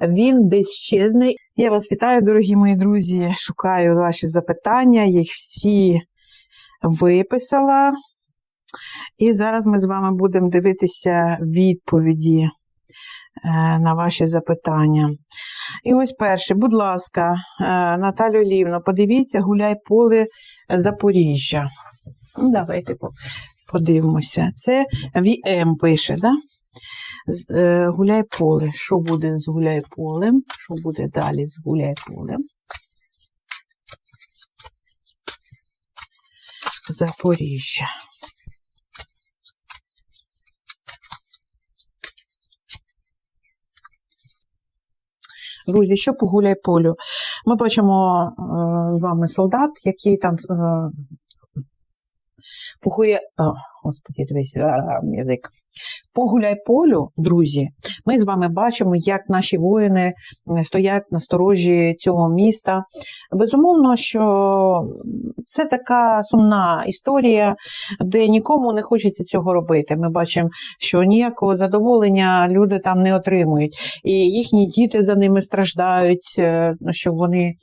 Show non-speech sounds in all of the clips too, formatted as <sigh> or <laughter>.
він десь щезне. Я вас вітаю, дорогі мої друзі. Шукаю ваші запитання, їх всі виписала. І зараз ми з вами будемо дивитися відповіді е, на ваші запитання. І ось перше, будь ласка, е, Наталю Лівно, подивіться, гуляй поле Запоріжжя. Ну, давайте подивимося. Це ВМ пише, да? Е, Гуляй поле. Що буде з гуляй полем? Що буде далі з гуляй полем? Запоріжжя. Друзі, що по гуляй полю? Ми бачимо е, з вами солдат, який там е, похує. О, господи, дивись, язик. По гуляй-полю, друзі, ми з вами бачимо, як наші воїни е, стоять на сторожі цього міста. Безумовно, що це така сумна історія, де нікому не хочеться цього робити. Ми бачимо, що ніякого задоволення люди там не отримують, і їхні діти за ними страждають, е, що вони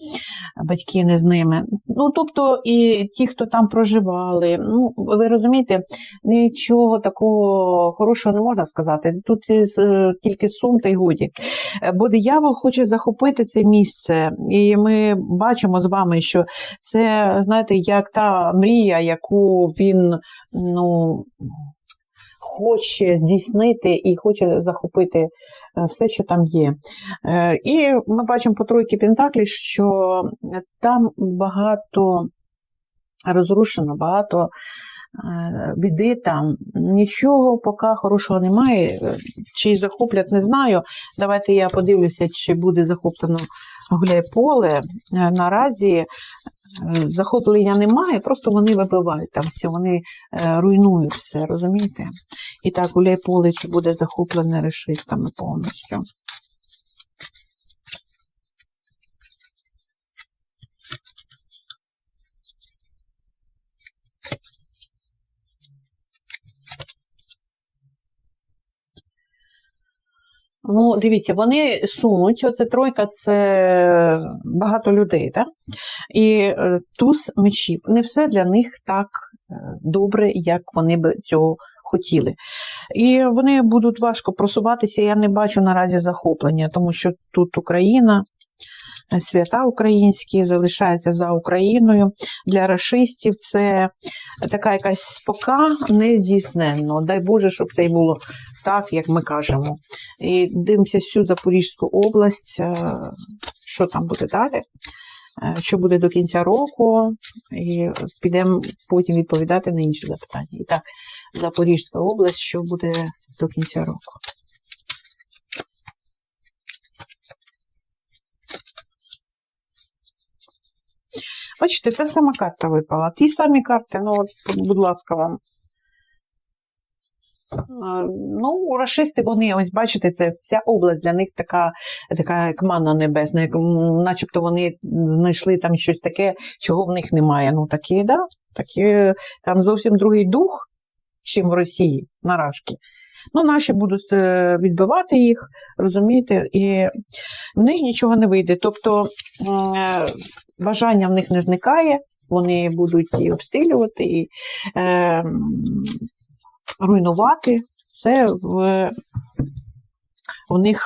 батьки не з ними. Ну тобто, і ті, хто там проживали. Ну, ви розумієте, нічого такого хорошого можна сказати. Тут е, тільки сум та й годі. Е, Бо диявол хоче захопити це місце, і ми бачимо з вами, що це, знаєте, як та мрія, яку він ну, хоче здійснити і хоче захопити е, все, що там є. І ми бачимо по тройки Пентаклі, що там багато розрушено, багато біди там. Нічого поки хорошого немає. Е, Чи захоплять, не знаю. Давайте я подивлюся, чи буде захоплено гуляй-поле. Е, Наразі е, захоплення немає, просто вони вибивають там все, вони е, руйнують все, розумієте? І так, гуляй-поле, чи буде захоплене решистами повністю. Ну, дивіться, вони сунуть. Оце тройка це багато людей, так? І е, туз мечів. Не все для них так е, добре, як вони би цього хотіли. І вони будуть важко просуватися. Я не бачу наразі захоплення, тому що тут Україна. е, Свята українські залишаються за Україною. Для рашистів це така якась спока не здійсненно. Дай Боже, щоб це й було так, як ми кажемо. І дивимося всю Запорізьку область, е, що там буде далі, е, що буде до кінця року, і підемо потім відповідати на інші запитання. І так, Запорізька область, що буде до кінця року. Бачите, та сама карта випала. Ті самі карти, ну, будь ласка, вам. Е, Ну, рашисти, вони, ось бачите, це ця область для них така, така як манна небесна, як, начебто вони знайшли там щось таке, чого в них немає. Ну, такі, да, такі, там зовсім другий дух, чим в Росії, на рашки. Ну, наші будуть е, відбивати їх, розумієте, і в них нічого не вийде. Тобто е, бажання в них не зникає, вони будуть і обстрілювати, і е, руйнувати. Це в, у них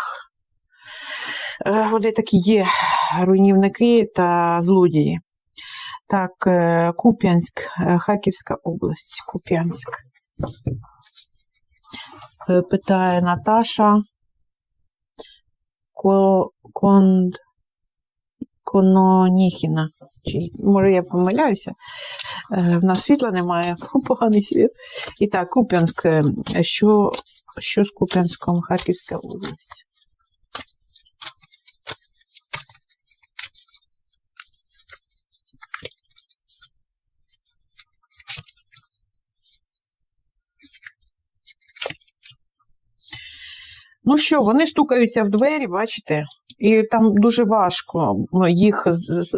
е, вони такі є руйнівники та злодії. Так, е, Куп'янськ, е, Харківська область, Куп'янськ. Питає Наташа. Ко, кон, Кононіхіна. Чи, може, я помиляюся. Е, В нас світла немає, <laughs> поганий світ. І так, Куп'янськ. е, Що, що з Куп'янськом, Харківська область? Ну що, вони стукаються в двері, бачите? І там дуже важко ну, їх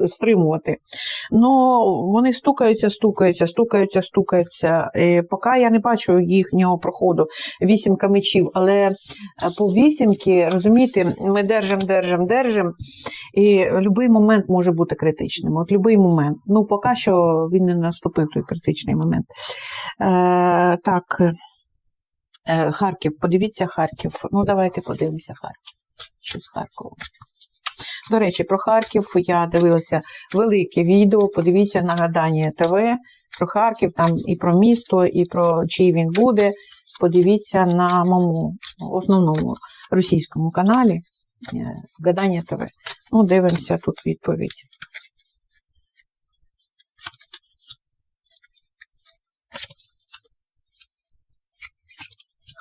стримувати. Ну, вони стукаються, стукаються, стукаються, стукаються. І поки я не бачу їхнього проходу вісімка мечів, але е, по вісімки, розумієте, ми держимо, держимо, держимо, і будь-який момент може бути критичним. От будь-який момент. Ну, поки що він не наступив той критичний момент. Е, так, е, Харків, подивіться Харків. Ну, давайте подивимося Харків. З Харкова. До речі, про Харків я дивилася велике відео. Подивіться нагадання ТВ про Харків, там і про місто, і про чий він буде. Подивіться на моєму основному російському каналі е, Гадання ТВ. Ну, дивимося тут відповідь.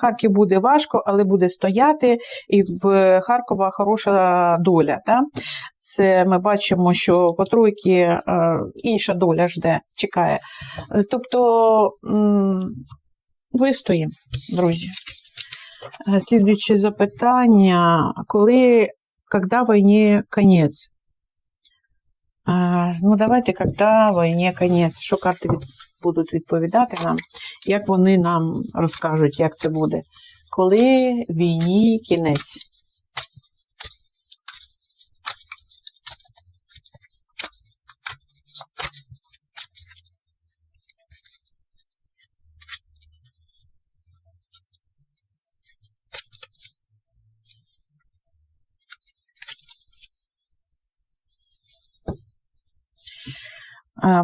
Харків буде важко, але буде стояти, і в Харкова хороша доля. Да? Це ми бачимо, що по тройки е, інша доля жде, чекає. Е, Тобто вистоїмо, друзі. Е, Слідуюче запитання: коли, коли війні конець? Ну, давайте, коли війні конець. Що карти від, будуть відповідати нам, як вони нам розкажуть, як це буде. Коли війні кінець?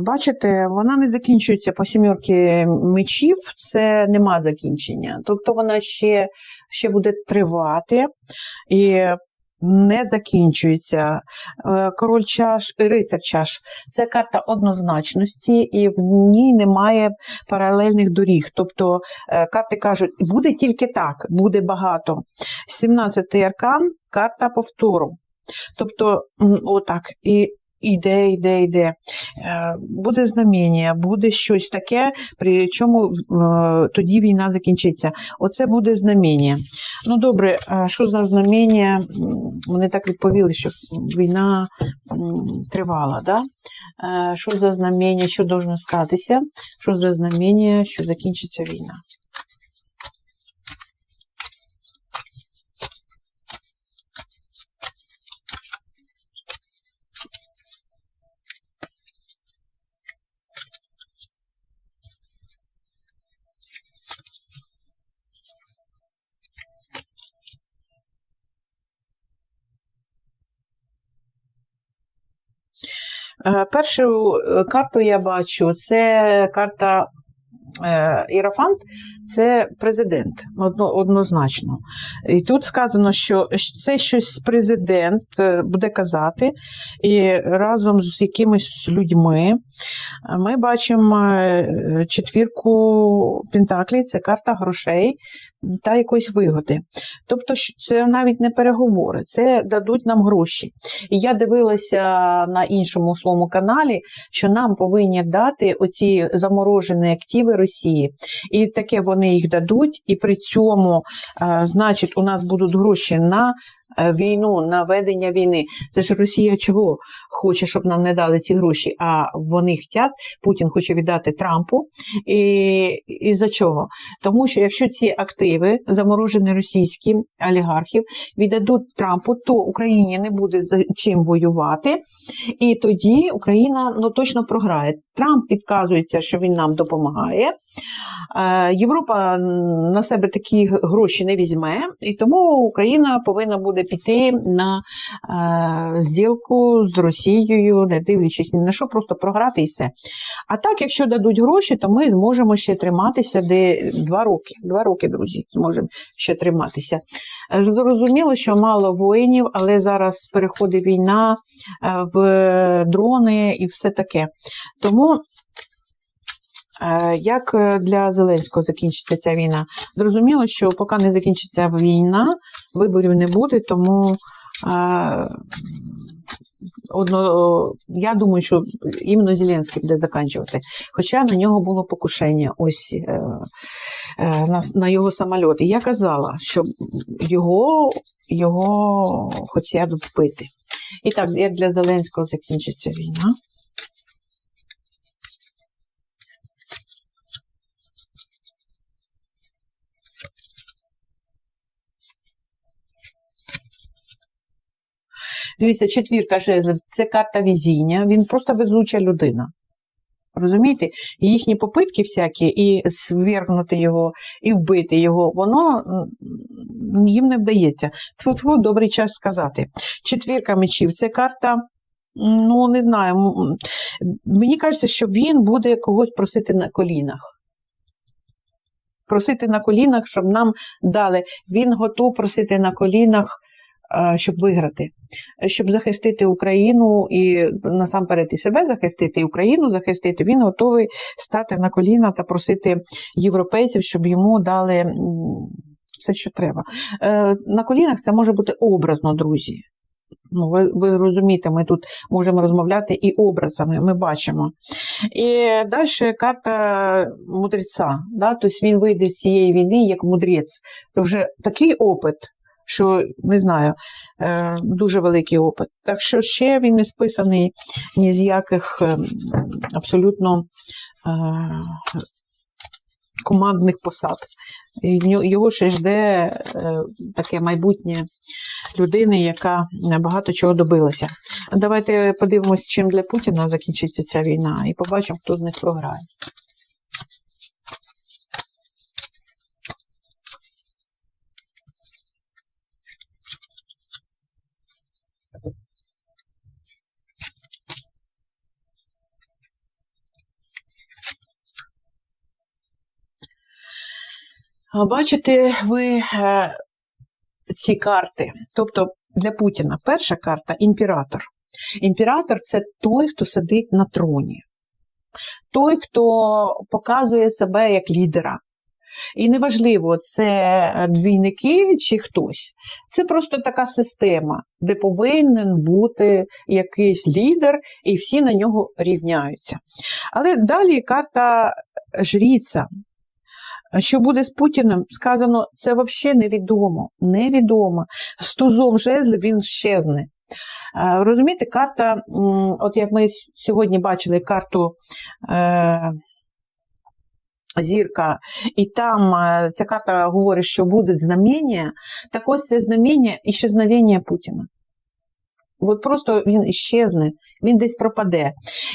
Бачите, вона не закінчується по сімерки мечів, це нема закінчення. Тобто вона ще, ще буде тривати і не закінчується. Е, Король чаш, рицар чаш це карта однозначності, і в ній немає паралельних доріг. Тобто е, карти кажуть, буде тільки так, буде багато. 17-й аркан карта повтору. Тобто, отак. І Іде, йде, йде. Е, Буде знамення, буде щось таке, при чому е, тоді війна закінчиться. Оце буде знамення. Ну добре, що за знамення? Вони так відповіли, що війна тривала. Да? Е, Що за знамення, що должно статися? Що за знамення, що закінчиться війна? Першу е, карту я бачу, це карта е, Ірафант, це президент, однозначно. І тут сказано, що це щось президент е, буде казати, і разом з якимись людьми ми бачимо е, четвірку Пентаклі, це карта грошей та якоїсь вигоди. Тобто, це навіть не переговори, це дадуть нам гроші. І я дивилася на іншому своєму каналі, що нам повинні дати оці заморожені активи Росії. І таке вони їх дадуть, і при цьому, е, значить, у нас будуть гроші на війну, на ведення війни. Це ж Росія чого хоче, щоб нам не дали ці гроші, а вони хочуть, Путін хоче віддати Трампу. І, і за чого? Тому що якщо ці активи, заморожені російські олігархів, віддадуть Трампу, то Україні не буде чим воювати, і тоді Україна ну, точно програє. Трамп відказується, що він нам допомагає. Е, Європа на себе такі гроші не візьме, і тому Україна повинна буде піти на е, зділку з Росією, не дивлячись ні на що, просто програти і все. А так, якщо дадуть гроші, то ми зможемо ще триматися де два роки. Два роки, друзі, зможемо ще триматися. Е, Зрозуміло, що мало воїнів, але зараз переходить війна в дрони і все таке. Тому. Е, Як е, для Зеленського закінчиться ця війна? Зрозуміло, що поки не закінчиться війна, виборів не буде, тому е, одно, я думаю, що іменно Зеленський буде закінчувати. Хоча на нього було покушення ось на, на його самоліт. І я казала, що його, його хочуть вбити. І так, як для Зеленського закінчиться війна. Дивіться, четвірка жезлів це карта везіння, він просто везуча людина. Розумієте? І їхні попитки всякі, і звергнути його, і вбити його, воно їм не вдається. Тьфу-тьфу, добрий час сказати. Четвірка мечів це карта. Ну, не знаю, мені кажеться, що він буде когось просити на колінах. Просити на колінах, щоб нам дали. Він готов просити на колінах, щоб виграти щоб захистити Україну і насамперед і себе захистити, і Україну захистити, він готовий стати на коліна та просити європейців, щоб йому дали все, що треба. Е, На колінах це може бути образно, друзі. Ну, ви, ви розумієте, ми тут можемо розмовляти і образами, ми бачимо. І далі карта мудреця. Да? Тобто він вийде з цієї війни як мудрець. Це вже такий опит, що не знаю, е, дуже великий опит. Так що ще він не списаний ні з яких е, абсолютно е, командних посад. Його ще жде таке майбутнє людини, яка багато чого добилася. Давайте подивимось, чим для Путіна закінчиться ця війна, і побачимо, хто з них програє. Бачите ви е, ці карти. Тобто для Путіна перша карта імператор. Імператор це той, хто сидить на троні, той, хто показує себе як лідера. І неважливо, це двійники чи хтось. Це просто така система, де повинен бути якийсь лідер, і всі на нього рівняються. Але далі карта жріця. Що буде з Путіним, сказано, це взагалі невідомо. Невідомо. З тузом він щезне. Е, Розумієте, карта, от як ми сьогодні бачили карту е, зірка, і там е, ця карта говорить, що буде знамення, так ось це знамення і ще знамення Путіна. От просто він щезне, він десь пропаде.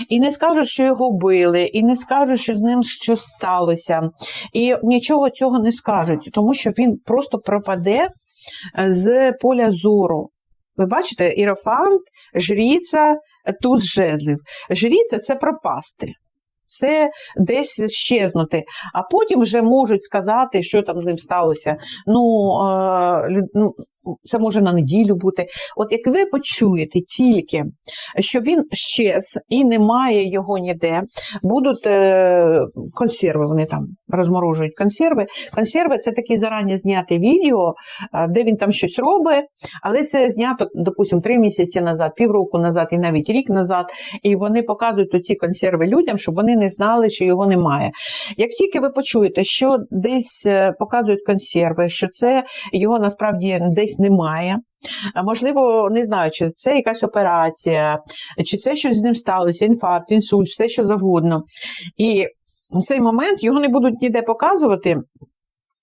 І не скажуть, що його били, і не скажуть, що з ним щось сталося. І нічого цього не скажуть, тому що він просто пропаде е, з поля зору. Ви бачите, іерофант, жріця, туз жезлів. Жріця це пропасти. Це десь щезнути, а потім вже можуть сказати, що там з ним сталося. Ну, е, ну це може на неділю бути. От як ви почуєте тільки, що він щез і немає його ніде, будуть е, консерви, вони там розморожують консерви. Консерви це такі зарані зняте відео, е, де він там щось робить, але це знято, допустимо, три місяці назад, півроку назад і навіть рік назад. І вони показують оці консерви людям, щоб вони не знали, що його немає. Як тільки ви почуєте, що десь е, показують консерви, що це його насправді десь немає. Можливо, не знаю, чи це якась операція, чи це щось з ним сталося, інфаркт, інсульт, все що завгодно. І в цей момент його не будуть ніде показувати.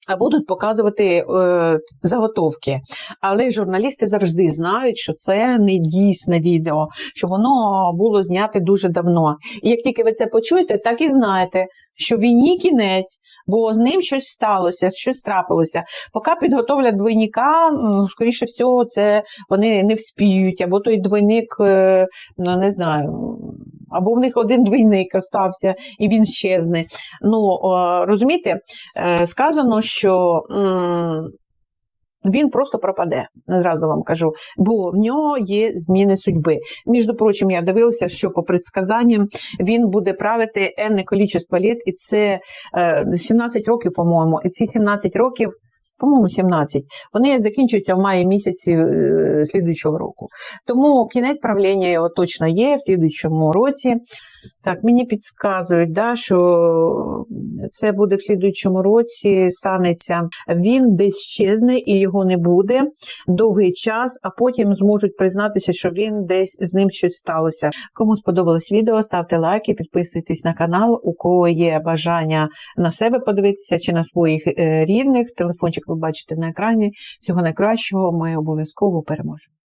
А будуть показувати е, заготовки. Але журналісти завжди знають, що це не дійсне відео, що воно було знято дуже давно. І як тільки ви це почуєте, так і знаєте, що війні кінець, бо з ним щось сталося, щось трапилося. Поки підготовлять двойника, скоріше всього, це вони не вспіють, або той двойник, е, ну не знаю, або в них один двійник остався і він щезне. Ну, розумієте, е, сказано, що. Він просто пропаде, зразу вам кажу, бо в нього є зміни судьби. Між прочим, я дивилася, що по предсказанням він буде правити енне кількість літ, і це е, 17 років, по-моєму. І ці 17 років по-моєму, 17. Вони закінчуються в маї місяці е, слідуючого року. Тому кінець правління його точно є в слідуючому році. Так, мені підказують, да, що це буде в слідуючому році, станеться. Він десь щезне і його не буде довгий час, а потім зможуть признатися, що він десь з ним щось сталося. Кому сподобалось відео, ставте лайки, підписуйтесь на канал. У кого є бажання на себе подивитися чи на своїх е, рідних. Телефончик ви бачите на екрані. Всього найкращого. Ми обов'язково переможемо.